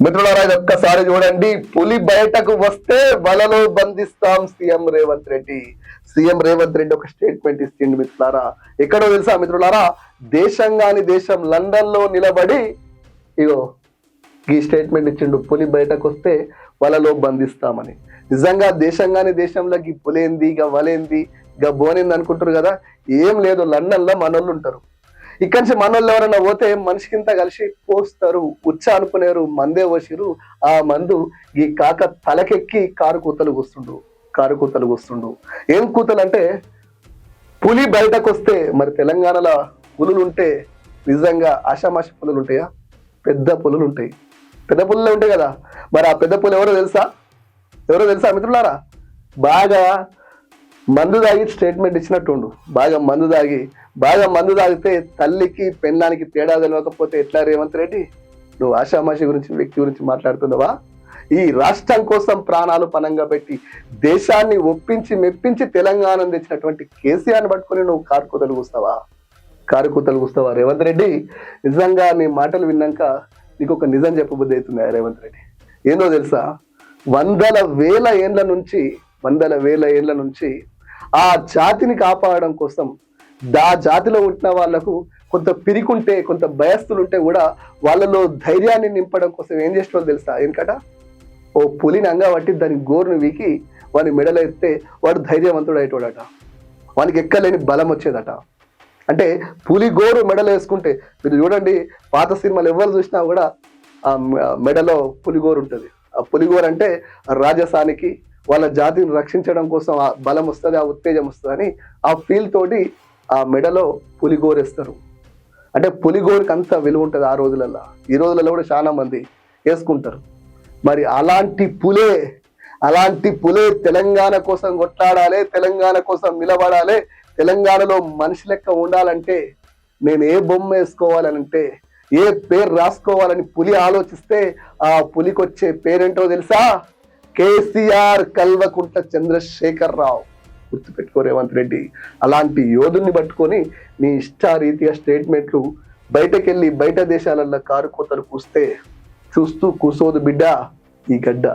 మిత్రులారా ఇది ఒక్కసారి చూడండి. పులి బయటకు వస్తే వలలో బంధిస్తాం సీఎం రేవంత్ రెడ్డి. సీఎం రేవంత్ రెడ్డి ఒక స్టేట్మెంట్ ఇచ్చిండు మిత్రులారా. ఎక్కడో తెలుసా మిత్రులారా? దేశంగాని దేశం లండన్లో నిలబడి ఇగో ఈ స్టేట్మెంట్ ఇచ్చిండు. పులి బయటకు వస్తే వలలో బంధిస్తామని. నిజంగా దేశంగాని దేశంలో ఈ పులేంది ఇక వలేంది ఇక బోనింది అనుకుంటారు కదా? ఏం లేదు లండన్లో మనోళ్ళు ఉంటారు. ఇక్కడి నుంచి మనోళ్ళు ఎవరైనా పోతే మనిషికింత కలిసి పోస్తారు. ఉచ్చ అనుకునేరు మందే పోసిరు ఆ మందు ఈ కాక తలకెక్కి కారు కూతలు కూస్తుండు కారు కూతలు కూస్తుండు ఏం కూతలు అంటే పులి బయటకు వస్తే మరి తెలంగాణలో పులులు ఉంటే నిజంగా ఆషామాష పులులు ఉంటాయా పెద్ద పులులు ఉంటాయి పెద్ద పులులే ఉంటాయి కదా. మరి ఆ పెద్ద పులు ఎవరో తెలుసా? ఎవరో తెలుసా మిత్రులారా? బాగా మందు తాగి స్టేట్మెంట్ ఇచ్చినట్టుండు. బాగా మందు తాగి బాగా మందు తాగితే తల్లికి పెన్నానికి తేడా తెలియకపోతే ఎట్లా రేవంత్ రెడ్డి? నువ్వు ఆషామాషి గురించి వ్యక్తి గురించి మాట్లాడుతున్నావా? ఈ రాష్ట్రం కోసం ప్రాణాలు పనంగా పెట్టి దేశాన్ని ఒప్పించి మెప్పించి తెలంగాణ తెచ్చినటువంటి కేసీఆర్ని పట్టుకొని నువ్వు కారు కూతలు కూస్తావా? కారు కూతలు కూస్తావా రేవంత్ రెడ్డి? నిజంగా నీ మాటలు విన్నాక నీకు ఒక నిజం చెప్పబుద్ధి అవుతుంది రేవంత్ రెడ్డి? ఏందో తెలుసా? వందల వేల ఏండ్ల నుంచి వందల వేల ఏండ్ల నుంచి ఆ జాతిని కాపాడడం కోసం దా జాతిలో ఉంటున్న వాళ్ళకు కొంత పిరికుంటే కొంత భయస్తులు ఉంటే కూడా వాళ్ళలో ధైర్యాన్ని నింపడం కోసం ఏం చేసిన తెలుసా? ఎందుకట ఓ పులిని అంగబట్టి దాని గోరును వీకి వాని మెడలు ఎత్తే వాడు ధైర్యవంతుడు అయ్యేటోడట. వానికి ఎక్కలేని బలం వచ్చేదట. అంటే పులి గోరు మెడలో వేసుకుంటే మీరు చూడండి పాత సినిమాలు ఎవరు చూసినా కూడా ఆ మె- మెడలో పులిగోరు ఉంటుంది. ఆ పులిగోరు అంటే రాజసానికి వాళ్ళ జాతిని రక్షించడం కోసం ఆ బలం వస్తుంది ఆ ఉత్తేజం వస్తుంది అని ఆ ఫీల్ తోటి ఆ మెడలో పులిగోరేస్తారు అంటే పులిగోరికి అంత విలువ ఉంటుంది ఆ రోజులలో ఈ రోజులలో కూడా చాలా మంది వేసుకుంటారు. మరి అలాంటి పులే అలాంటి పులే తెలంగాణ కోసం కొట్లాడాలి తెలంగాణ కోసం నిలబడాలి తెలంగాణలో మనిషి లెక్క ఉండాలంటే నేను ఏ బొమ్మ వేసుకోవాలనంటే ఏ పేరు రాసుకోవాలని పులి ఆలోచిస్తే ఆ పులికి వచ్చే పేరేంటో తెలుసా? కేసీఆర్ కల్వకుంట చంద్రశేఖర్ రావు గుర్తుపెట్టుకో రేవంత్ రెడ్డి అలాంటి యోధుల్ని పట్టుకొని నీ ఇష్టారీతిగా స్టేట్మెంట్లు బయటకెళ్ళి బయట దేశాలలో కారు కోతలు కూస్తే చూస్తూ కూసోదు బిడ్డ ఈ గడ్డ.